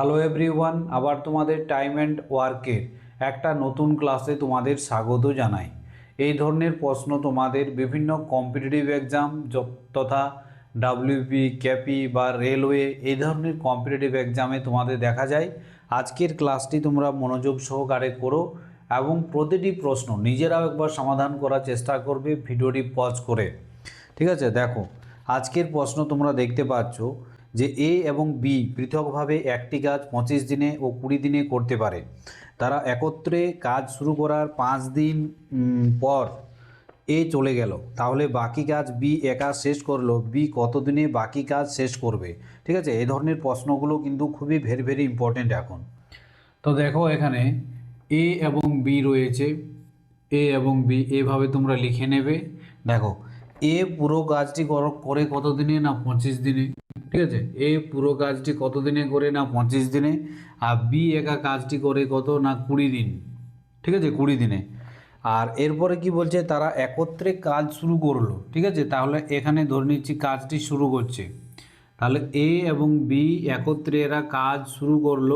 Hello everyone আবার তোমাদের time and ওয়ার্কের একটা নতুন ক্লাসে তোমাদের স্বাগত জানাই। এই ধরনের প্রশ্ন তোমাদের বিভিন্ন কম্পিটিটিভ এক্সাম তথা ডাব্লিউপি ক্যাপি বা রেলওয়ে এই ধরনের কম্পিটিটিভ এক্সামে তোমাদের দেখা যায়। আজকের ক্লাসটি তোমরা মনোযোগ সহকারে করো এবং প্রতিটি প্রশ্ন নিজেরাও একবার সমাধান করার চেষ্টা করবে, ভিডিওটি পজ করে। ঠিক আছে, দেখো, আজকের প্রশ্ন তোমরা দেখতে পাচ্ছ। যে এ এবং বি পৃথকভাবে একটি কাজ পঁচিশ দিনে ও কুড়ি দিনে করতে পারে। তারা একত্রে কাজ শুরু করার পাঁচ দিন পর এ চলে গেল। তাহলে বাকি কাজ বি একা শেষ করল। বি কতদিনে বাকি কাজ শেষ করবে? ঠিক আছে? এই ধরনের প্রশ্নগুলো কিন্তু খুবই ভেরি ভেরি ইম্পর্টেন্ট এখন। তো দেখো এখানে এ এবং বি রয়েছে। এ এবং বি এভাবে তোমরা লিখে নেবে। দেখো, এ পুরো কাজটি কর- করে কত দিনে না পঁচিশ দিনে? ঠিক আছে? এ পুরো কাজটি কত দিনে করে না পঁচিশ দিনে? আর বি একা কাজটি করে কত না কুড়ি দিন? ঠিক আছে? কুড়ি দিনে। আর এরপরে কি বলছে? তারা একত্রে কাজ শুরু করল। ঠিক আছে? তাহলে এখানে ধরে নিচ্ছি কাজটি শুরু করছে। তাহলে এ এবং বি একত্রে এরা কাজ শুরু করল।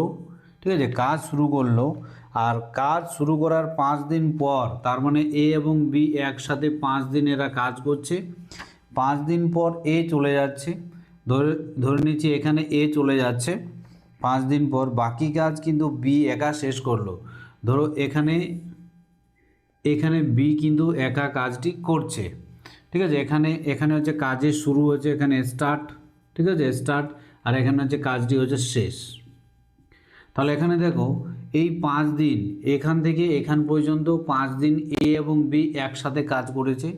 ঠিক আছে? কাজ শুরু করল। আর কাজ শুরু করার পাঁচ দিন পর, তার মানে এ এবং বি একসাথে পাঁচ দিন এরা কাজ করছে। পাঁচ দিন পর এ চলে যাচ্ছে। ধরে ধরে নিচ্ছি এখানে এ চলে যাচ্ছে। পাঁচ দিন পর বাকি কাজ কিন্তু বি একা শেষ করল। ধরো এখানে এখানে বি কিন্তু একা কাজটি করছে। ঠিক আছে? এখানে এখানে হচ্ছে কাজের শুরু হচ্ছে এখানে স্টার্ট ঠিক আছে? স্টার্ট আর এখানে হচ্ছে কাজটি হচ্ছে শেষ। তাহলে এখানে দেখো, এই পাঁচ দিন, এখান থেকে এখান পর্যন্ত পাঁচ দিন এ এবং বি একসাথে কাজ করেছে।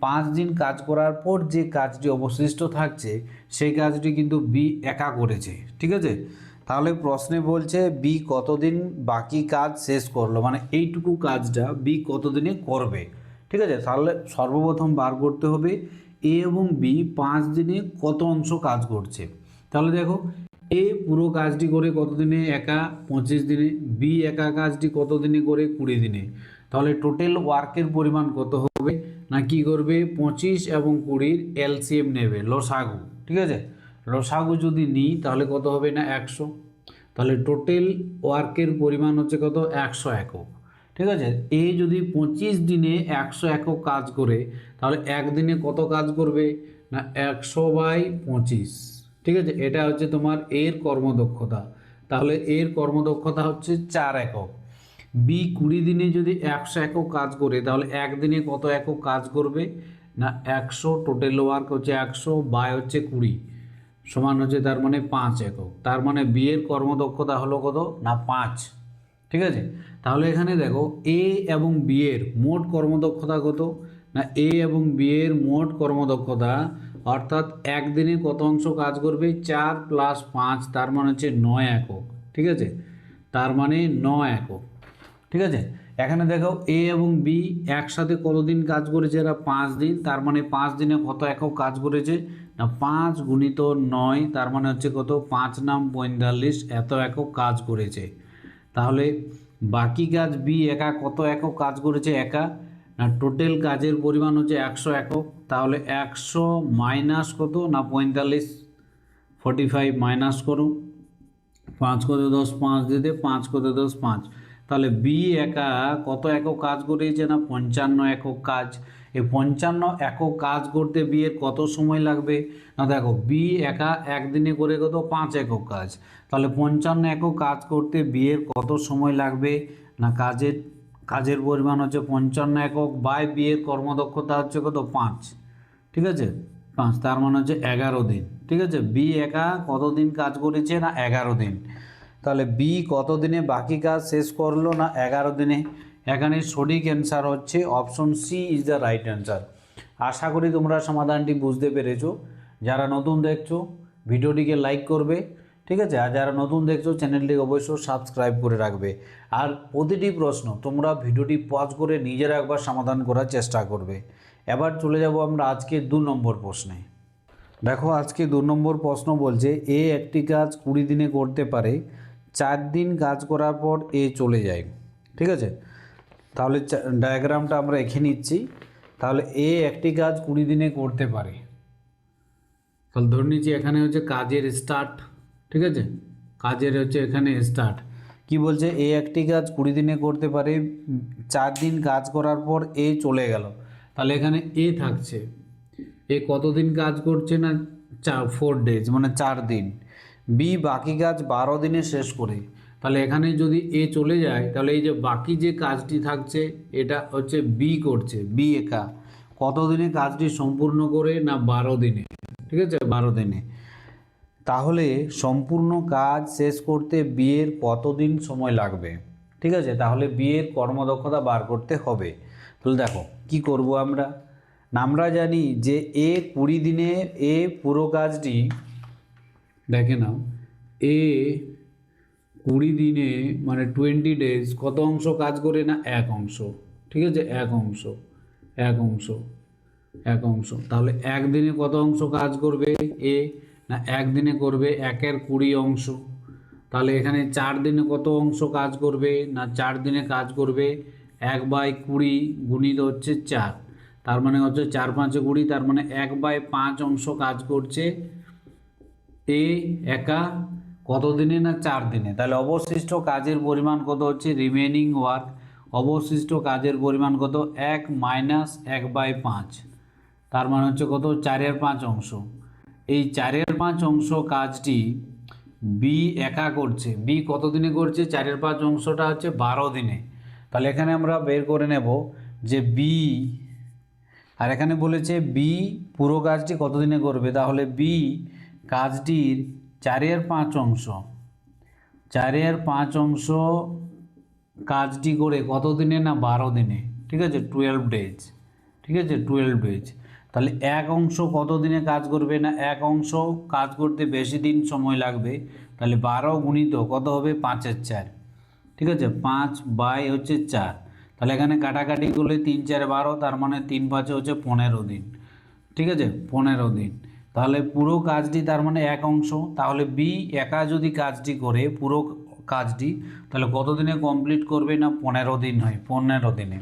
পাঁচ দিন কাজ করার পর যে কাজটি অবশিষ্ট থাকছে, সেই কাজটি কিন্তু বি একা করেছে, ঠিক আছে? তাহলে প্রশ্নে বলছে বি কতদিন বাকি কাজ শেষ করল? মানে এইটুকু কাজটা বি কতদিনে করবে? ঠিক আছে? তাহলে সর্বপ্রথম বার করতে হবে এ এবং বি পাঁচ দিনে কত অংশ কাজ করছে? তাহলে দেখো এ পুরো কাজটি করে কতদিনে একা? পঁচিশ দিনে। বি একা কাজটি কত দিনে করে? কুড়ি দিনে। তাহলে টোটাল ওয়ার্কের পরিমাণ কত হবে? না কি করবে? পঁচিশ এবং কুড়ির এলসিএম নেবে, লসাগু, ঠিক আছে? লসাগু যদি নিই, তাহলে কত হবে না? একশো। তাহলে টোটাল ওয়ার্কের পরিমাণ হচ্ছে কত? একশো একক, ঠিক আছে? এ যদি পঁচিশ দিনে একশো একক কাজ করে, তাহলে একদিনে কত কাজ করবে? না, একশো বাই পঁচিশ, ঠিক আছে? এটা হচ্ছে তোমার এর কর্মদক্ষতা। তাহলে এর কর্মদক্ষতা হচ্ছে চার একক। বি কুড়ি দিনে যদি একশো একক কাজ করে, তাহলে একদিনে কত একক কাজ করবে? না, একশো টোটাল ওয়ার্ক হচ্ছে একশো বাই হচ্ছে কুড়ি, সমান হচ্ছে তার মানে পাঁচ একক। তার মানে বিয়ের কর্মদক্ষতা হলো কত? না, পাঁচ। ঠিক আছে? তাহলে এখানে দেখো, এ এবং বিয়ের মোট কর্মদক্ষতা কত? না, এ এবং বিয়ের মোট কর্মদক্ষতা, অর্থাৎ একদিনে কত অংশ কাজ করবে? চার প্লাস পাঁচ, তার মানে হচ্ছে নয় একক। ঠিক আছে? তার মানে নয় একক। ঠিক আছে? এখানে দেখো এ এবং বি একসাথে কতদিন কাজ করেছে এরা? পাঁচ দিন। তার মানে পাঁচ দিনে কত একক কাজ করেছে? না, পাঁচ গুণিত নয়, তার মানে হচ্ছে কত? পাঁচ নাম পঁয়তাল্লিশ, এত একক কাজ করেছে। তাহলে বাকি কাজ বি একা কত একক কাজ করেছে? একা। না টোটাল কাজের পরিমাণ হচ্ছে একশো একক। তাহলে একশো মাইনাস কত? না, পঁয়তাল্লিশ। ফর্টি ফাইভ মাইনাস করো। পাঁচ কত দশ? পাঁচ দিতে পাঁচ কত দশ? পাঁচ। তাহলে বি একা কত একক কাজ করেছে না পঞ্চান্ন একক কাজ? এই পঞ্চান্ন একক কাজ করতে বি এর কত সময় লাগবে? না দেখো বি একা একদিনে করে কত? পাঁচ একক কাজ। তাহলে পঞ্চান্ন একক কাজ করতে বি এর কত সময় লাগবে? না কাজের কাজের পরিমাণ হচ্ছে পঞ্চান্ন একক বাই বি এর কর্মদক্ষতা হচ্ছে কত? পাঁচ। ঠিক আছে? পাঁচ, তার মানে হচ্ছে এগারো দিন। ঠিক আছে? বি একা কতদিন কাজ করেছে না এগারো দিন? তাহলে বি কত দিনে বাকি কাজ শেষ করল না এগারো দিনে? এখানে সঠিক অ্যান্সার হচ্ছে option C is the right answer আশা করি তোমরা সমাধানটি বুঝতে পেরেছ। যারা নতুন দেখছ, ভিডিওটিকে লাইক করবে, ঠিক আছে? আর যারা নতুন দেখছ, চ্যানেলটিকে অবশ্যই সাবস্ক্রাইব করে রাখবে। আর প্রতিটি প্রশ্ন তোমরা ভিডিওটি পজ করে নিজেরা একবার সমাধান করার চেষ্টা করবে। এবার চলে যাব আমরা আজকে দু নম্বর প্রশ্নে। দেখো, আজকে দু নম্বর প্রশ্ন বলছে, এ একটি কাজ কুড়ি দিনে করতে পারে চার দিন কাজ করার পর এ চলে যায়। ঠিক আছে? তাহলে ডায়াগ্রামটা আমরা এঁকে নিচ্ছি। তাহলে এ একটি কাজ কুড়ি দিনে করতে পারে। তাহলে ধরে নিচ্ছি এখানে হচ্ছে কাজের স্টার্ট ঠিক আছে? কাজের হচ্ছে এখানে স্টার্ট কি বলছে? এ একটি কাজ কুড়ি দিনে করতে পারে, চার দিন কাজ করার পর এ চলে গেল। তাহলে এখানে এ থাকছে। এ কতদিন কাজ করছে না? চার ফোর ডেজ মানে চার দিন। বি বাকি কাজ বারো দিনে শেষ করে। তাহলে এখানে যদি এ চলে যায়, তাহলে এই যে বাকি যে কাজটি থাকছে, এটা হচ্ছে বি করছে, বি একা। কত দিনে কাজটি সম্পূর্ণ করে না বারো দিনে? ঠিক আছে? বারো দিনে। তাহলে সম্পূর্ণ কাজ শেষ করতে বিয়ের কতদিন সময় লাগবে? ঠিক আছে? তাহলে বিয়ের কর্মদক্ষতা বার করতে হবে। তাহলে দেখো, কি করব আমরা? আমরা জানি যে এ কুড়ি দিনে এ পুরো কাজটি দেখে নাও। এ কুড়ি দিনে মানে টোয়েন্টি ডেজ কত অংশ কাজ করে না? এক অংশ। ঠিক আছে? এক অংশ। এক অংশ। এক অংশ। তাহলে একদিনে কত অংশ কাজ করবে এ? না একদিনে করবে একের কুড়ি অংশ। তাহলে এখানে চার দিনে কত অংশ কাজ করবে? না, চার দিনে কাজ করবে এক বাই কুড়ি গুণিত হচ্ছে চার। তার মানে হচ্ছে চার পাঁচে কুড়ি, তার মানে এক বাই পাঁচ অংশ কাজ করছে এ একা কত দিনে না চার দিনে? তাহলে অবশিষ্ট কাজের পরিমাণ কত হচ্ছে? রিমেনিং ওয়ার্ক অবশিষ্ট কাজের পরিমাণ কত? এক মাইনাস এক বাই পাঁচ। তার মানে হচ্ছে কত? চারের পাঁচ অংশ। এই চারের পাঁচ অংশ কাজটি বি একা করছে। বি কত দিনে করছে? চারের পাঁচ অংশটা হচ্ছে বারো দিনে। তাহলে এখানে আমরা বের করে নেব যে বি আর এখানে বলেছে বি পুরো কাজটি কতদিনে করবে? তাহলে বি কাজটির চারের পাঁচ অংশ। চারের পাঁচ অংশ কাজটি করে কত দিনে না বারো দিনে? ঠিক আছে? টুয়েলভ ডেজ ঠিক আছে? টুয়েলভ ডেজ তাহলে এক অংশ কত দিনে কাজ করবে না? এক অংশ কাজ করতে বেশি দিন সময় লাগবে। তাহলে বারো গুণিত কত হবে? পাঁচের চার। ঠিক আছে? পাঁচ বাই হচ্ছে চার। তাহলে এখানে কাটাকাটি করলে তিন, চার, বারো, তার মানে তিন পাঁচে হচ্ছে পনেরো দিন। ঠিক আছে? পনেরো দিন। তাহলে পুরো কাজটি তার মানে এক অংশ। তাহলে বি একা যদি কাজটি করে, পুরো কাজটি, তাহলে কতদিনে কমপ্লিট করবে না পনেরো দিন হয়? পনেরো দিনে।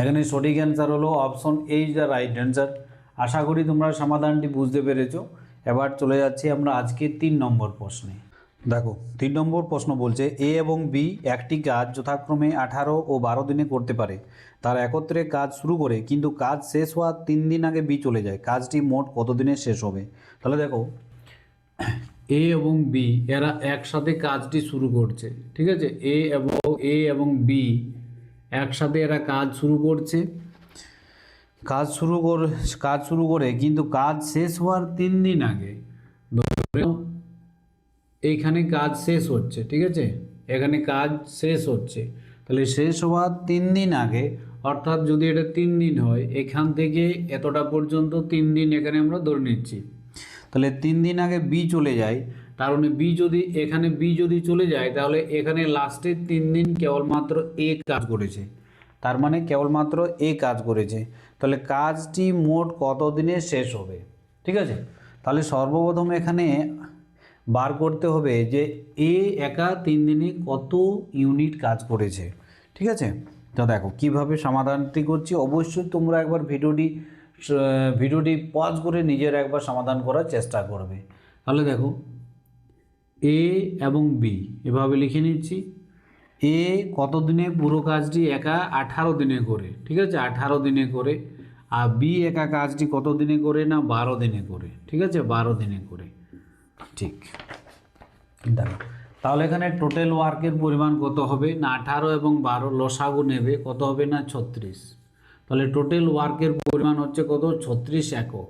এখানে সঠিক অ্যান্সার হলো অপশন এই দ্য রাইট অ্যান্সার আশা করি তোমরা সমাধানটি বুঝতে পেরেছ। এবার চলে যাচ্ছি আমরা আজকে তিন নম্বর প্রশ্নে। দেখো, তিন নম্বর প্রশ্ন বলছে, এ এবং বি একটি কাজ যথাক্রমে আঠারো ও বারো দিনে করতে পারে। তারা একত্রে কাজ শুরু করে, কিন্তু কাজ শেষ হওয়ার তিন দিন আগে বি চলে যায়। কাজটি মোট কত দিনে শেষ হবে? তাহলে দেখো, এ এবং বি, এরা একসাথে কাজটি শুরু করছে, ঠিক আছে? এ এবং এ এবং বি একসাথে এরা কাজ শুরু করছে। কাজ শুরু কর, কাজ শুরু করে, কিন্তু কাজ শেষ হওয়ার তিন দিন আগে, ধরে এইখানে কাজ শেষ হচ্ছে, ঠিক আছে? এখানে কাজ শেষ হচ্ছে। তাহলে শেষ হওয়ার তিন দিন আগে, অর্থাৎ যদি এটা তিন দিন হয়, এখান থেকে এতটা পর্যন্ত তিন দিন এখানে আমরা ধরে নিচ্ছি। তাহলে তিন দিন আগে বি চলে যায় মানে বি যদি, এখানে বি যদি চলে যায়, তাহলে এখানে লাস্টের তিন দিন কেবলমাত্র এ কাজ করেছে। তার মানে কেবলমাত্র এ কাজ করেছে। তাহলে কাজটি মোট কত দিনে শেষ হবে? ঠিক আছে? তাহলে সর্বপ্রথম এখানে বার করতে হবে যে এ একা তিন দিনে কত ইউনিট কাজ করেছে। ঠিক আছে? তো দেখো, কীভাবে সমাধানটি করছি? অবশ্যই তোমরা একবার ভিডিওটি ভিডিওটি পজ করে নিজের একবার সমাধান করার চেষ্টা করবে। তাহলে দেখো, এ এবং বি, এভাবে লিখে নিচ্ছি। এ কত দিনে পুরো কাজটি একা? আঠারো দিনে করে। ঠিক আছে? আঠারো দিনে করে। আর বি একা কাজটি কত দিনে করে না? বারো দিনে করে। ঠিক আছে? বারো দিনে করে। ঠিক। দেখো তাহলে এখানে টোটাল ওয়ার্কের পরিমাণ কত হবে? না আঠারো এবং বারো লসাগু নেবে, কত হবে না ছত্রিশ? তাহলে টোটাল ওয়ার্কের পরিমাণ হচ্ছে কত? ছত্রিশ একক।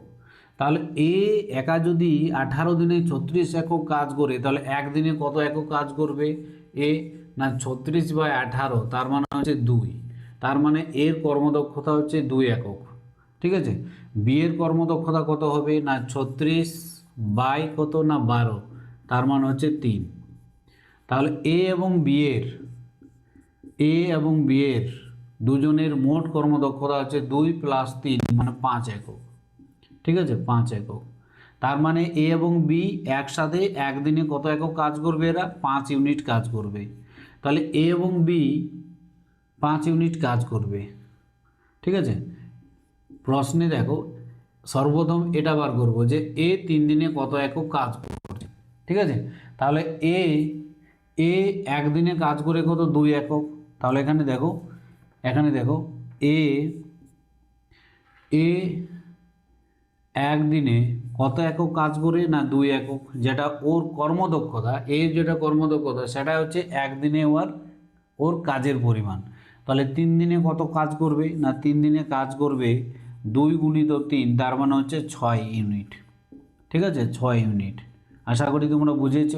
তাহলে এ একা যদি আঠারো দিনে ছত্রিশ একক কাজ করে, তাহলে একদিনে কত একক কাজ করবে? এ, না ছত্রিশ বাই আঠারো, তার মানে হচ্ছে দুই। তার মানে এর কর্মদক্ষতা হচ্ছে দুই একক। ঠিক আছে? বি এর কর্মদক্ষতা কত হবে? না ছত্রিশ বাই কত না বারো? তার মানে হচ্ছে তিন। তাহলে এ এবং বি এর, এ এবং বি এর দুজনের মোট কর্মদক্ষতা হচ্ছে দুই প্লাস তিন মানে পাঁচ একক। ঠিক আছে? পাঁচ একক। তার মানে এ এবং বি একসাথে একদিনে কত একক কাজ করবে এরা? পাঁচ ইউনিট কাজ করবে। তাহলে এ এবং বি পাঁচ ইউনিট কাজ করবে। ঠিক আছে? প্রশ্নে দেখো সর্বপ্রথম এটা বার করব যে এ তিন দিনে কত একক কাজ করছে। ঠিক আছে? তাহলে এ এ একদিনে কাজ করে কত? দুই একক। তাহলে এখানে দেখো এখানে দেখো, এ এ একদিনে কত একক কাজ করে না দুই একক? যেটা ওর কর্মদক্ষতা এর যেটা কর্মদক্ষতা সেটা হচ্ছে একদিনে ওর ওর কাজের পরিমাণ। তাহলে তিন দিনে কত কাজ করবে? না তিন দিনে কাজ করবে? দুই গুণিত তিন, তার মানে হচ্ছে ছয় ইউনিট। ঠিক আছে? ছয় ইউনিট। আশা করি তোমরা বুঝেছ।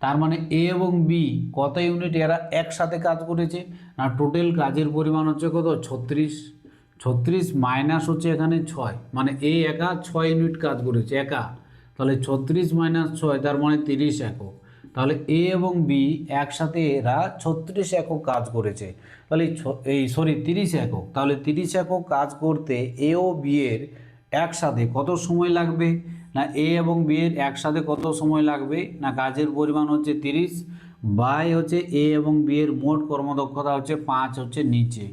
তার মানে এ এবং বি কত ইউনিট? এরা একসাথে কাজ করেছে। না টোটাল কাজের পরিমাণ হচ্ছে কত? ছত্রিশ। ছত্রিশ মাইনাস হচ্ছে এখানে ছয়। মানে এ একা ছয় ইউনিট কাজ করেছে, একা। তাহলে ছত্রিশ মাইনাস ছয়, তার মানে তিরিশ একক। তাহলে এ এবং বি একসাথে এরা ছত্রিশ একক কাজ করেছে। তাহলে এই সরি তিরিশ একক। তাহলে তিরিশ একক কাজ করতে এ ও বি এর একসাথে কত সময় লাগবে? না এ এবং বি এর একসাথে কত সময় লাগবে? না কাজের পরিমাণ হচ্ছে তিরিশ, বাই হচ্ছে এ এবং বি এর মোট কর্মদক্ষতা হচ্ছে পাঁচ হচ্ছে নিচে।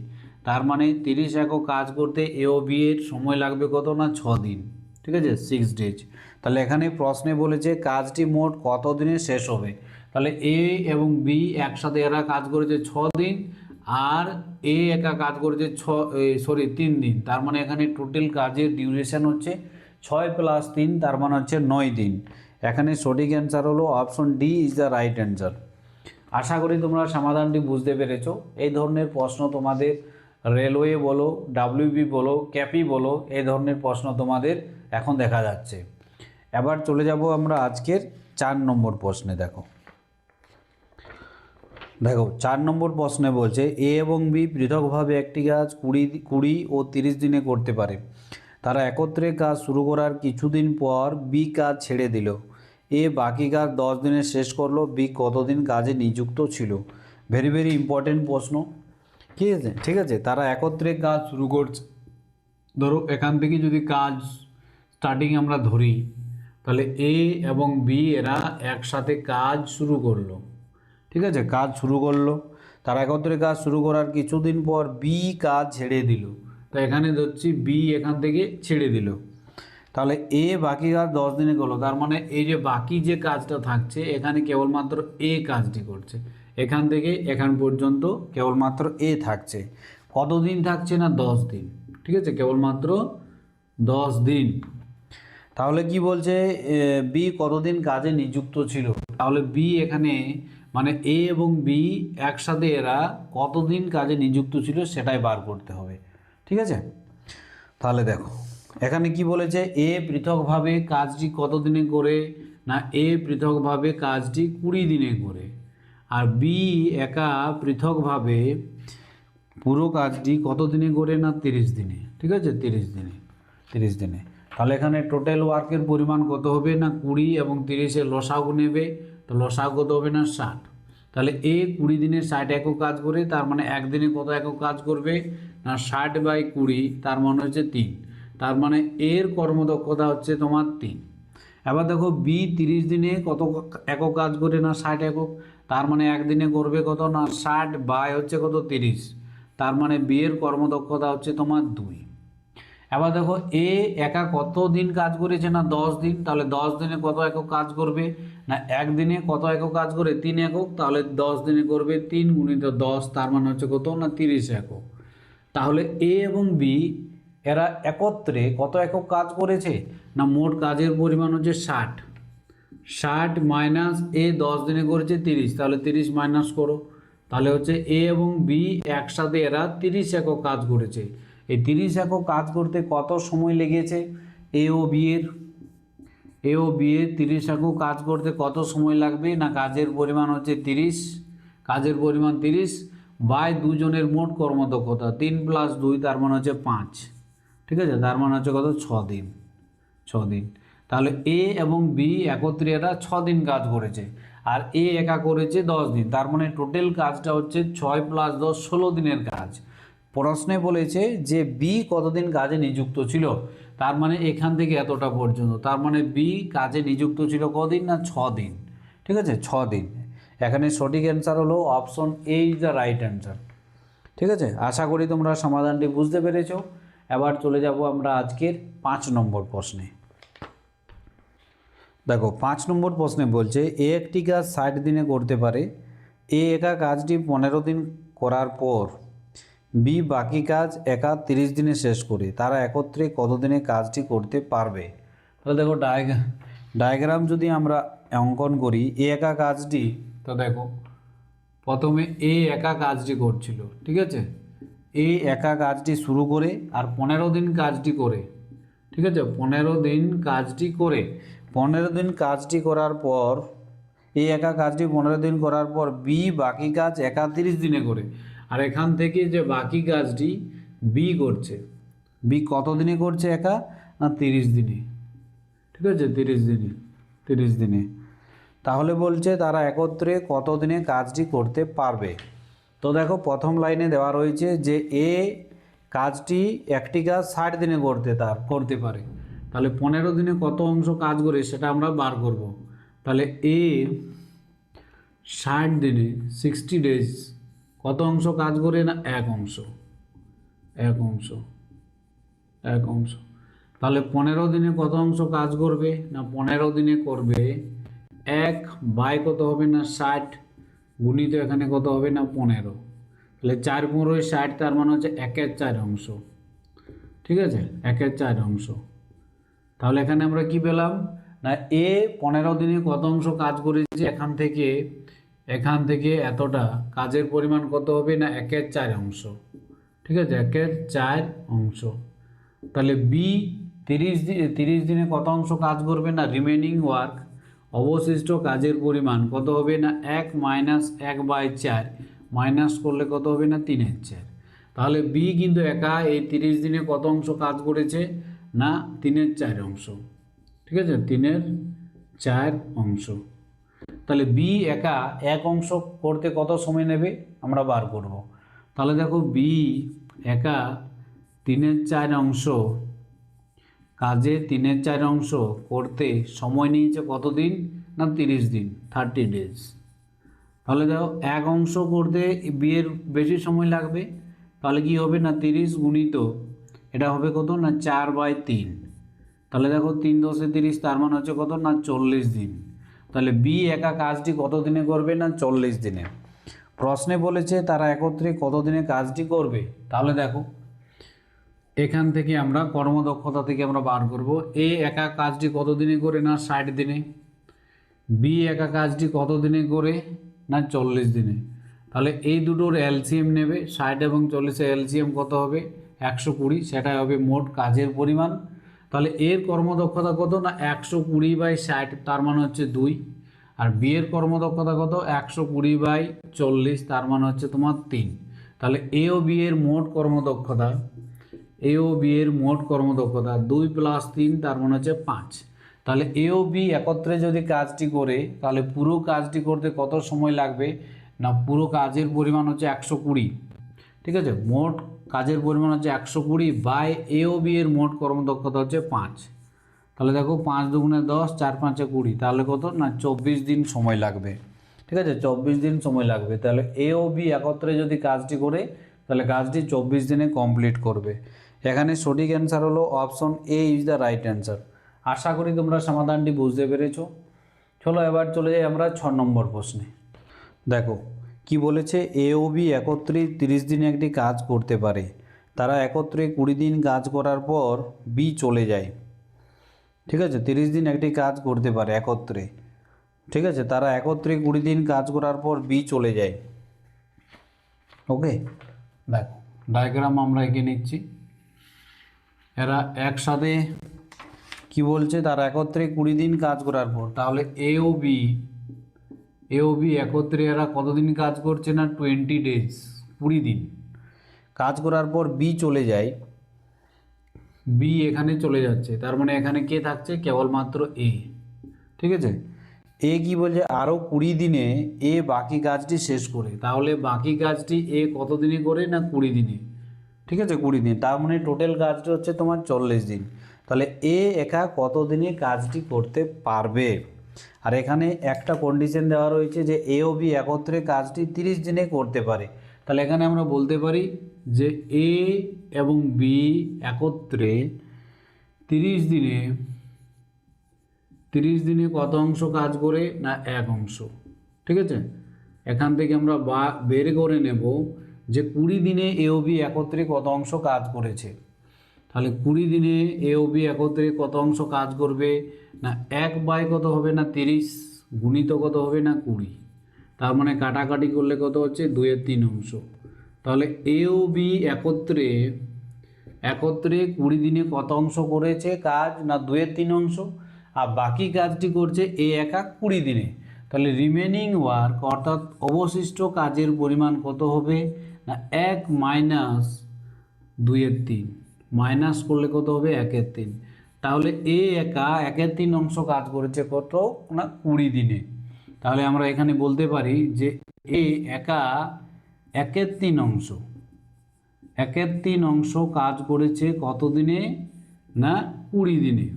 তার মানে তিরিশ একক কাজ করতে এ ও বি এর সময় লাগবে কত? না ছ দিন। ঠিক আছে? সিক্স ডেজ তাহলে এখানে প্রশ্নে বলেছে কাজটি মোট কত দিনে শেষ হবে? তাহলে এ এবং বি একসাথে এরা কাজ করেছে ছ দিন আর এ একা কাজ করেছে ছ সরি তিন দিন। তার মানে এখানে টোটাল কাজের ডিউরেশন হচ্ছে ছয় প্লাস তিন, তার মানে হচ্ছে নয় দিন। এখানে সঠিক অ্যান্সার হলো option D is the right answer আশা করি তোমরা সমাধানটি বুঝতে পেরেছ। এই ধরনের প্রশ্ন তোমাদের রেলওয়ে বলো ডাব্লিউবি বলো ক্যাপি বলো, এই ধরনের প্রশ্ন তোমাদের এখন দেখা যাচ্ছে। এবার চলে যাব আমরা আজকের চার নম্বর প্রশ্নে, দেখো। দেখো, চার নম্বর প্রশ্নে বলছে, এ এবং বি পৃথকভাবে একটি কাজ কুড়ি কুড়ি ও তিরিশ দিনে করতে পারে। তারা একত্রে কাজ শুরু করার কিছুদিন পর বি কাজ ছেড়ে দিল। এ বাকি কাজ দশ দিনে শেষ করল। বি কতদিন কাজে নিযুক্ত ছিল? ভেরি ভেরি ইম্পর্টেন্ট প্রশ্ন। ঠিক আছে? ঠিক আছে? তারা একত্রে কাজ শুরু করছে। ধরো, এখান থেকে যদি কাজ স্টার্টিং আমরা ধরি তাহলে এ এবং বি এরা একসাথে কাজ শুরু করল। ঠিক আছে? কাজ শুরু করল। তারা একত্রে কাজ শুরু করার কিছুদিন পর বি কাজ ছেড়ে দিল। তো এখানে ধরছি বি এখান থেকে ছেড়ে দিল। তাহলে এ বাকি কাজ দশ দিনে করল। তার মানে এই যে বাকি যে কাজটা থাকছে, এখানে কেবলমাত্র এ কাজটি করছে। এখান থেকে এখান পর্যন্ত কেবলমাত্র এ থাকছে। কতদিন থাকছে না দশ দিন? ঠিক আছে? কেবলমাত্র দশ দিন। তাহলে কি বলছে বি কতদিন কাজে নিযুক্ত ছিল? তাহলে বি এখানে মানে এ এবং বি একসাথে এরা কতদিন কাজে নিযুক্ত ছিল সেটাই বার করতে হবে। ঠিক আছে? তাহলে দেখো, এখানে কি বলেছে, এ পৃথকভাবে কাজটি কত দিনে করে, না এ পৃথকভাবে কাজটি কুড়ি দিনে করে? আর বি একা পৃথকভাবে পুরো কাজটি কত দিনে করে, না তিরিশ দিনে? ঠিক আছে? তিরিশ দিনে তিরিশ দিনে। তাহলে এখানে টোটাল ওয়ার্কের পরিমাণ কত হবে না কুড়ি এবং তিরিশে লসাগু নেবে? তো লসাগু কত হবে না ষাট। তাহলে এ কুড়ি দিনে ষাট একক কাজ করে, তার মানে একদিনে কত একক কাজ করবে? না, ষাট বাই কুড়ি, তার মানে হচ্ছে তিন। তার মানে এর কর্মদক্ষতা হচ্ছে তোমার তিন। এবার দেখো বি তিরিশ দিনে কত একক কাজ করে না ষাট একক? তার মানে একদিনে করবে কত? না, ষাট বাই হচ্ছে কত তিরিশ। তার মানে বি এর কর্মদক্ষতা হচ্ছে তোমার দুই। এবার দেখো এ একা কত দিন কাজ করেছে না দশ দিন? তাহলে দশ দিনে কত একক কাজ করবে? না একদিনে কত একক কাজ করে? তিন একক। তাহলে দশ দিনে করবে তিন গুণিত দশ, তার মানে হচ্ছে কত? না তিরিশ একক। তাহলে এ এবং বি, এরা একত্রে কত একক কাজ করেছে? না মোট কাজের পরিমাণ হচ্ছে ষাট। ষাট মাইনাস এ দশ দিনে করেছে তিরিশ। তাহলে তিরিশ মাইনাস করো। তাহলে হচ্ছে এ এবং বি একসাথে এরা তিরিশ একক কাজ করেছে। এই তিরিশ একক কাজ করতে কত সময় লেগেছে? এ ও বি এর এ ও বি এর তিরিশ একক কাজ করতে কত সময় লাগবে? না কাজের পরিমাণ হচ্ছে তিরিশ? কাজের পরিমাণ তিরিশ বাই দুজনের মোট কর্মদক্ষতা তিন প্লাস দুই, তার মানে হচ্ছে পাঁচ। ঠিক আছে? তার মানে হচ্ছে কত? ছ দিন। ছ দিন। তাহলে এ এবং বি একত্রে ছ দিন কাজ করেছে। আর এ একা করেছে দশ দিন। তার মানে টোটাল কাজটা হচ্ছে ছয় প্লাস দশ, ষোলো দিনের কাজ। প্রশ্নে বলেছে যে বি কতদিন কাজে নিযুক্ত ছিল? তার মানে এখান থেকে এতটা পর্যন্ত। তার মানে বি কাজে নিযুক্ত ছিল কদিন না ছ দিন ঠিক আছে? ছ দিন এখানে সঠিক অ্যান্সার হলো option A is the right answer ঠিক আছে? আশা করি তোমরা সমাধানটি বুঝতে পেরেছ। এবার চলে যাব আমরা আজকের পাঁচ নম্বর প্রশ্নে। দেখো, পাঁচ নম্বর প্রশ্নে বলছে, এ একটি কাজ ষাট দিনে করতে পারে। এ একা কাজটি পনেরো দিন করার পর বি, বাকি কাজ একা তিরিশ দিনে শেষ করে। তারা একত্রে কত দিনে কাজটি করতে পারবে? তাহলে দেখো ডায়াগ্রাম ডায়াগ্রাম যদি আমরা অঙ্কন করি, এ একা কাজটি, তো দেখো, প্রথমে এ একা কাজটি করছিল, ঠিক আছে? এ একা কাজটি শুরু করে আর পনেরো দিন কাজটি করে, ঠিক আছে? পনেরো দিন কাজটি করে, পনেরো দিন কাজটি করার পর এই একা কাজটি পনেরো দিন করার পর, বি, বাকি কাজ একা তিরিশ দিনে করে। আর এখান থেকে যে বাকি কাজটি বি করছে। বি কত দিনে করছে একা না তিরিশ দিনে? ঠিক আছে, তিরিশ দিনে তিরিশ দিনে। তাহলে বলছে তারা একত্রে কত দিনে কাজটি করতে পারবে? তো দেখো, প্রথম লাইনে দেওয়া রয়েছে যে এ কাজটি একটি কাজ ষাট দিনে করতে তার, করতে পারে। তাহলে পনেরো দিনে কত অংশ কাজ করে সেটা আমরা বার করব। তাহলে এ ষাট দিনে সিক্সটি ডেজ কত অংশ কাজ করে না? এক অংশ। এক অংশ। এক অংশ। তাহলে পনেরো দিনে কত অংশ কাজ করবে না পনেরো দিনে করবে? এক বাই কত হবে না ষাট? গুণিত এখানে কত হবে না পনেরো? তাহলে চার পনেরোই ষাট, তার মানে হচ্ছে একের চার অংশ। ঠিক আছে? একের চার অংশ। তাহলে এখানে আমরা কি পেলাম? না, এ পনেরো দিনে কত অংশ কাজ করেছে? এখান থেকে এখান থেকে এতটা কাজের পরিমাণ কত হবে না একের চার অংশ? ঠিক আছে, একের চার অংশ। তাহলে বি তিরিশ দিন তিরিশ দিনে কত অংশ কাজ করবে না? রিমেনিং ওয়ার্ক অবশিষ্ট কাজের পরিমাণ কত হবে না? এক মাইনাস এক বাই চার। মাইনাস করলে কত হবে না? তিনের চার। তাহলে বি কিন্তু একা এই তিরিশ দিনে কত অংশ কাজ করেছে? না, তিনের চার অংশ। ঠিক আছে, তিনের চার অংশ। তাহলে বি একা এক অংশ করতে কত সময় নেবে? আমরা বার করব। তাহলে দেখো বি একা তিনের চার অংশ, কাজে তিনের চার অংশ করতে সময় নিয়েছে কতদিন? না তিরিশ দিন থার্টি ডেজ তাহলে দেখো এক অংশ করতে বিয়ের বেশি সময় লাগবে, তাহলে কি হবে? না তিরিশ গুণিত, এটা হবে কত? না চার বাই তিন। তাহলে দেখো তিন দশে তিরিশ, তার মানে হচ্ছে কত? না চল্লিশ দিন। তাহলে বি একা কাজটি কত দিনে করবে না চল্লিশ দিনে? প্রশ্নে বলেছে তারা একত্রে কত দিনে কাজটি করবে? তাহলে দেখো, এখান থেকে আমরা কর্মদক্ষতা থেকে আমরা বার করব। এ একা কাজটি কত দিনে করে না ষাট দিনে? বি একা কাজটি কত দিনে করে না চল্লিশ দিনে? তাহলে এই দুটোর এলসিএম নেবে, ষাট এবং চল্লিশের এলসিএম কত হবে? একশো কুড়ি, সেটাই হবে মোট কাজের পরিমাণ। তাহলে এর কর্মদক্ষতা কত না একশো কুড়ি বাই ষাট? তার মানে হচ্ছে দুই। আর বি এর কর্মদক্ষতা কত? একশো কুড়ি বাই চল্লিশ, তার মানে হচ্ছে তোমার তিন। তাহলে এ ও বি এর মোট কর্মদক্ষতা, এ ও বি এর মোট কর্মদক্ষতা দুই প্লাস তিন, তার মানে হচ্ছে পাঁচ। তাহলে এ ও বি একত্রে যদি কাজটি করে, তাহলে পুরো কাজটি করতে কত সময় লাগবে? না পুরো কাজের পরিমাণ হচ্ছে একশো কুড়ি। ঠিক আছে? মোট কাজের পরিমাণ হচ্ছে একশো কুড়ি বাই এ বি এর মোট কর্মদক্ষতা হচ্ছে পাঁচ। তাহলে দেখো পাঁচ দুগুণে দশ, চার পাঁচে কুড়ি। তাহলে কত? না, চব্বিশ দিন সময় লাগবে। ঠিক আছে? চব্বিশ দিন সময় লাগবে। তাহলে এ ও বি একত্রে যদি কাজটি করে, তাহলে কাজটি চব্বিশ দিনে কমপ্লিট করবে। এখানে সঠিক অ্যান্সার হলো option A is the right answer. আশা করি তোমরা সমাধানটি বুঝতে পেরেছ। চলো এবার চলে যাই আমরা ছ নম্বর প্রশ্নে। দেখো কি বলেছে? এ ও বি একত্রে তিরিশ দিনে একটি কাজ করতে পারে। তারা একত্রে কুড়ি দিন কাজ করার পর বি চলে যায়। ঠিক আছে? তিরিশ দিন একটি কাজ করতে পারে একত্রে। ঠিক আছে? তারা একত্রে কুড়ি দিন কাজ করার পর বি চলে যায়। ওকে? দেখো ডায়াগ্রাম আমরা এঁকে নিচ্ছি। এরা একসাথে কি বলছে? তারা একত্রে কুড়ি দিন কাজ করার পর। তাহলে এ ও বি এ ও বি একত্রে এরা কতদিন কাজ করছে না? টোয়েন্টি ডেজ কুড়ি দিন। কাজ করার পর বি চলে যায়। বি এখানে চলে যাচ্ছে। তার মানে এখানে কে থাকছে? কেবলমাত্র এ ঠিক আছে? এ কি বলছে? আরও কুড়ি দিনে এ বাকি কাজটি শেষ করে। তাহলে বাকি কাজটি এ কত দিনে করে না কুড়ি দিনে? ঠিক আছে কুড়ি দিন। তার মানে টোটাল কাজটি হচ্ছে তোমার চল্লিশ দিন। তাহলে এ একা কত দিনে কাজটি করতে পারবে? আর এখানে একটা কন্ডিশন দেওয়া রয়েছে যে এ ও বি একত্রে কাজটি তিরিশ দিনে করতে পারে। তাহলে এখানে আমরা বলতে পারি যে এ এবং বি একত্রে তিরিশ দিনে তিরিশ দিনে কত অংশ কাজ করে না এক অংশ? ঠিক আছে? এখান থেকে আমরা বা, বের করে নেব যে কুড়ি দিনে এ ও বি একত্রে কত অংশ কাজ করেছে। তাহলে কুড়ি দিনে এ ও বি একত্রে কত অংশ কাজ করবে? না, এক বাই কত হবে না তিরিশ? গুণিত কত হবে না কুড়ি? তার মানে কাটাকাটি করলে কত হচ্ছে? দুয়ের তিন অংশ। তাহলে এ ও বি একত্রে একত্রে কুড়ি দিনে কত অংশ করেছে কাজ? না দুয়ের তিন অংশ? আর বাকি কাজটি করছে এ একা কুড়ি দিনে। তাহলে রিমেনিং ওয়ার্ক অর্থাৎ অবশিষ্ট কাজের পরিমাণ কত হবে? না, এক মাইনাস দুইয়ের তিন। মাইনাস করলে কত হবে? একের তিন। তাহলে এ একা একের তিন অংশ কাজ করেছে কত? না, কুড়ি দিনে। তাহলে আমরা এখানে বলতে পারি যে এ একা একের তিন অংশ। একের তিন অংশ কাজ করেছে কত দিনে? না, কুড়ি দিনে।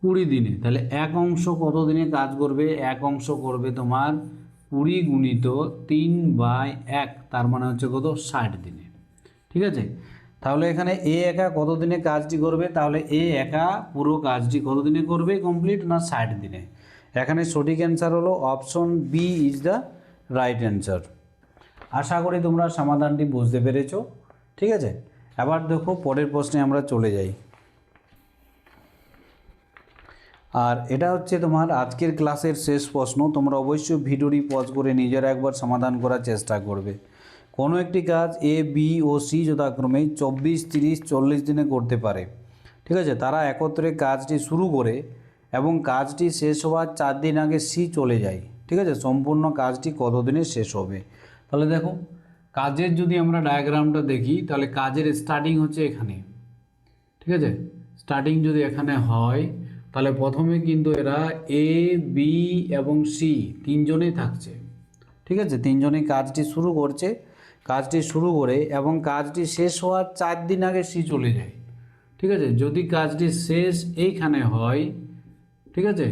কুড়ি দিনে। তাহলে এক অংশ কত দিনে কাজ করবে? এক অংশ করবে তোমার কুড়ি গুণিত তিন বাই এক, তার মানে হচ্ছে কত? ষাট দিনে। ঠিক আছে? তাহলে এখানে এ একা কত দিনে কাজটি করবে? তাহলে এ একা পুরো কাজটি কত দিনে করবে? কমপ্লিট না ষাট দিনে? এখানে সঠিক অ্যান্সার হলো option B is the right answer আশা করি তোমরা সমাধানটি বুঝতে পেরেছ। ঠিক আছে? এবার দেখো পরের প্রশ্নে আমরা চলে যাই। আর এটা হচ্ছে তোমার আজকের ক্লাসের শেষ প্রশ্ন। তোমরা অবশ্যই ভিডিওটি পজ করে নিজেরা একবার সমাধান করার চেষ্টা করবে। কোনো একটি কাজ এ বি ও সি যথাক্রমে চব্বিশ, তিরিশ, চল্লিশ দিনে করতে পারে। ঠিক আছে? তারা একত্রে কাজটি শুরু করে এবং কাজটি শেষ হওয়ার চার দিন আগে সি চলে যায়। ঠিক আছে? সম্পূর্ণ কাজটি কত দিনে শেষ হবে? তাহলে দেখো, কাজের যদি আমরা ডায়াগ্রামটা দেখি, তাহলে কাজের স্টার্টিং হচ্ছে এখানে। ঠিক আছে? স্টার্টিং যদি এখানে হয়, তাহলে প্রথমে কিন্তু এরা এ বি এবং সি তিনজনেই থাকছে। ঠিক আছে? তিনজনেই কাজটি শুরু করছে। কাজটি শুরু করে এবং কাজটি শেষ হওয়ার চার দিন আগে সি চলে যায়। ঠিক আছে? যদি কাজটি শেষ এইখানে হয়, ঠিক আছে?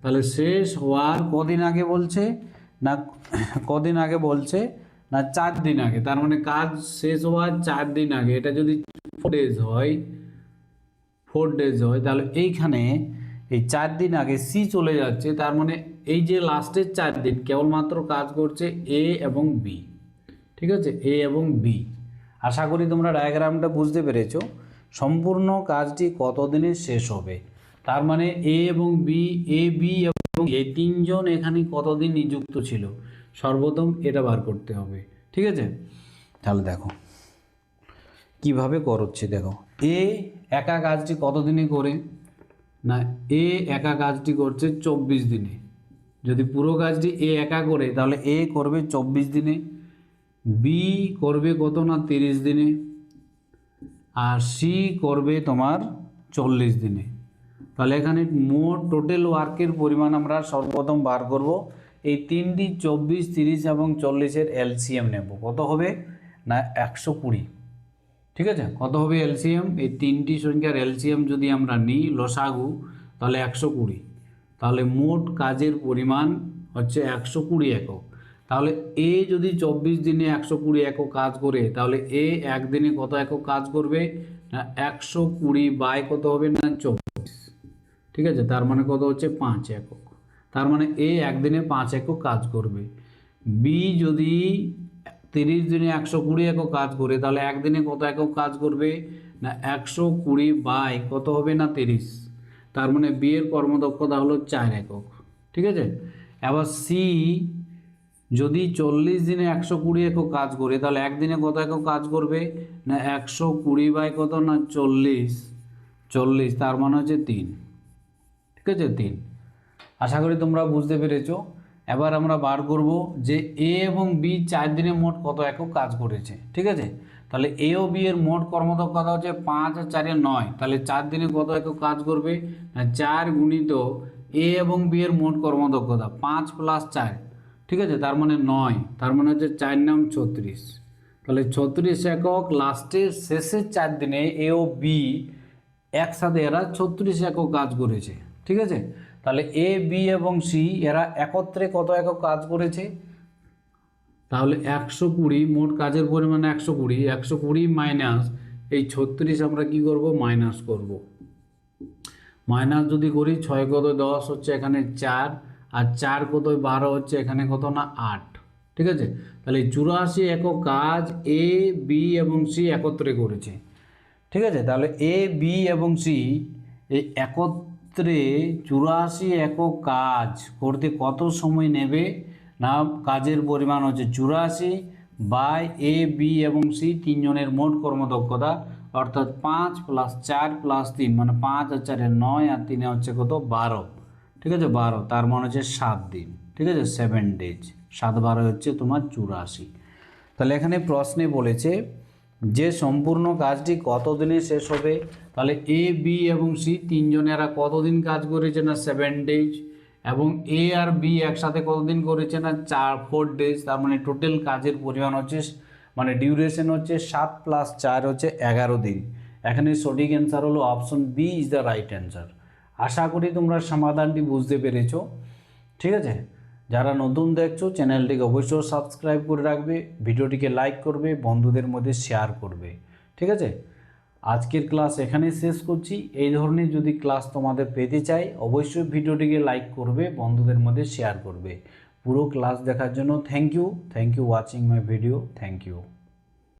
তাহলে শেষ হওয়ার কদিন আগে বলছে না, কদিন আগে বলছে না, চার দিন আগে। তার মানে কাজ শেষ হওয়ার চার দিন আগে। এটা যদি ফোর ডেজ হয় ফোর ডেজ হয়, তাহলে এইখানে এই চার দিন আগে সি চলে যাচ্ছে। তার মানে এই যে লাস্টের চার দিন, কেবলমাত্র কাজ করছে এ এবং বি। ঠিক আছে? এ এবং বি আশা করি তোমরা ডায়াগ্রামটা বুঝতে পেরেছ। সম্পূর্ণ কাজটি কত দিনে শেষ হবে? তার মানে এ এবং বি এ বি এবং এই তিনজন এখানে কতদিন নিযুক্ত ছিল? সর্বপ্রথম এটা বার করতে হবে। ঠিক আছে? তাহলে দেখো। কীভাবে করছে দেখো। এ একা কাজটি কতদিনে করে? না এ একা কাজটি করছে চব্বিশ দিনে। যদি পুরো কাজটি এ একা করে, তাহলে এ করবে চব্বিশ দিনে। বি করবে কত না তিরিশ দিনে? আর সি করবে তোমার চল্লিশ দিনে। তাহলে এখানে মোট টোটাল ওয়ার্কের পরিমাণ আমরা সর্বপ্রথম বার করব। এই তিনটি চব্বিশ, তিরিশ এবং চল্লিশের এলসিএম নেব। কত হবে? না, একশো কুড়ি। ঠিক আছে? কত হবে এলসিএম? এই তিনটি সংখ্যার এলসিএম যদি আমরা নিই লসাগু, তাহলে একশো কুড়ি। তাহলে মোট কাজের পরিমাণ হচ্ছে একশো কুড়ি একক। তাহলে এ যদি চব্বিশ দিনে একশো কুড়ি একক কাজ করে, তাহলে এ একদিনে কত একক কাজ করবে? না, একশো কুড়ি বাই কত হবে? না, চব্বিশ। ঠিক আছে? তার মানে কত হচ্ছে? পাঁচ একক। তার মানে এ একদিনে পাঁচ একক কাজ করবে। বি যদি তিরিশ দিনে একশো কুড়ি একক কাজ করে, তাহলে একদিনে কত একক কাজ করবে? না, একশো কুড়ি বাই কত হবে? না, তিরিশ। তার মানে বিয়ের কর্মদক্ষতা হলো চার একক। ঠিক আছে? এবার সি যদি চল্লিশ দিনে একশো কুড়ি একক কাজ করে, তাহলে একদিনে কত একক কাজ করবে? না একশো কুড়ি বাই কত? না চল্লিশ। চল্লিশ, তার মানে হচ্ছে তিন। ঠিক আছে? তিন। আশা করি তোমরা বুঝতে পেরেছ। এবার আমরা বার করব যে এ এবং বি চার দিনে মোট কত একক কাজ করেছে। ঠিক আছে? তাহলে এ ও বি এর মোট কর্মদক্ষতা হচ্ছে পাঁচ আর চারে নয়। তাহলে চার দিনে কত একক কাজ করবে? না চার গুণিত এ এবং বি এর মোট কর্মদক্ষতা, পাঁচ প্লাস চার। ঠিক আছে? তার মানে নয়। তার মানে হচ্ছে চার নাম ছত্রিশ। তাহলে ছত্রিশ একক লাস্টের শেষের চার দিনে এ ও বি একসাথে এরা ছত্রিশ একক কাজ করেছে। ঠিক আছে? তাহলে এ বি এবং সি এরা একত্রে কত একক কাজ করেছে? তাহলে একশো কুড়ি, মোট কাজের পরিমাণ একশো কুড়ি। একশো কুড়ি মাইনাস এই ছত্রিশ আমরা কি করব? মাইনাস করব। মাইনাস যদি করি, ছয় কত দশ? হচ্ছে এখানে চার। আর চার কত বারো হচ্ছে? এখানে কত না? আট। ঠিক আছে? তাহলে চুরাশি একক কাজ এ বি এবং সি একত্রে করেছে। ঠিক আছে? তাহলে এ বি এবং সি এই একত্রে চুরাশি একক কাজ করতে কত সময় নেবে? না, কাজের পরিমাণ হচ্ছে চুরাশি বাই এ বি এবং সি তিনজনের মোট কর্মদক্ষতা, অর্থাৎ পাঁচ প্লাস চার প্লাস তিন মানে পাঁচ আর চারে নয় আর তিনে হচ্ছে কত? বারো। ঠিক আছে? বারো। তার মানে হচ্ছে সাত দিন। ঠিক আছে? সেভেন ডেজ সাত বারো হচ্ছে তোমার চুরাশি। তাহলে এখানে প্রশ্নে বলেছে যে সম্পূর্ণ কাজটি কতদিনে শেষ হবে? তাহলে এ বি এবং সি তিনজনেরা কতদিন কাজ করেছে না সেভেন ডেজ এবং এ আর বি একসাথে কতদিন করেছে না চার ফোর ডেজ তার মানে টোটাল কাজের পরিমাণ হচ্ছে মানে ডিউরেশন হচ্ছে সাত প্লাস চার হচ্ছে এগারো দিন। এখানে সঠিক অ্যান্সার হলো option B is the right answer আশা করি তোমরা সমাধানটি বুঝতে পেরেছ। ঠিক আছে? যারা নতুন দেখছ, চ্যানেলটিকে অবশ্যই সাবস্ক্রাইব করে রাখবে, ভিডিওটিকে লাইক করবে, বন্ধুদের মধ্যে শেয়ার করবে। ঠিক আছে? আজকের ক্লাস এখানে শেষ করছি। এই ধরনের যদি ক্লাস তোমাদের পেতে চাই, অবশ্যই ভিডিওটিকে লাইক করবে, বন্ধুদের মধ্যে শেয়ার করবে। পুরো ক্লাস দেখার জন্য thank you thank you watching my video thank you